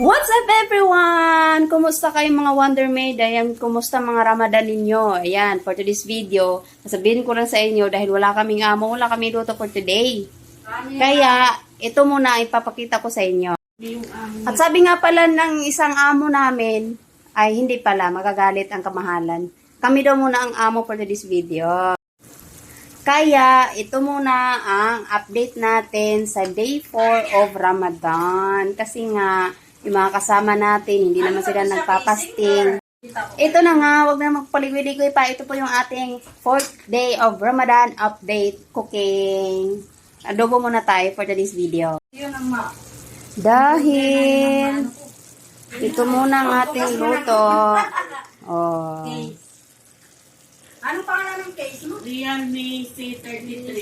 What's up everyone? Kumusta kayo mga Wonder Maid? Ayan, kumusta mga Ramadan ninyo? Ayan, for today's video, sasabihin ko lang sa inyo dahil wala kaming amo, wala kami luto for today. Kaya, ito muna ipapakita ko sa inyo. At sabi nga pala ng isang amo namin, ay hindi pala, magagalit ang kamahalan. Kami daw muna ang amo for today's video. Kaya, ito muna ang update natin sa day 4 of Ramadan. Kasi nga, yung mga kasama natin, hindi naman sila nagpapasting. Ito na nga, wag na magpaligoy-ligoy pa. Ito po yung ating fourth day of Ramadan update cooking. Adobo muna tayo for today's video. Dahil, ito muna ang ating luto. Oh. Anong pangalan ng case mo? Realme C33.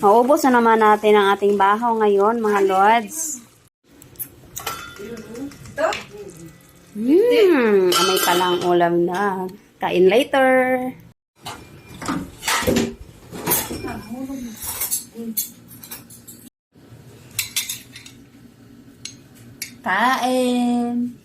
Maubos na naman natin ang ating bahaw ngayon, mga lords. Ito? Hmm, amay palang ulam na. Kain later. Kain.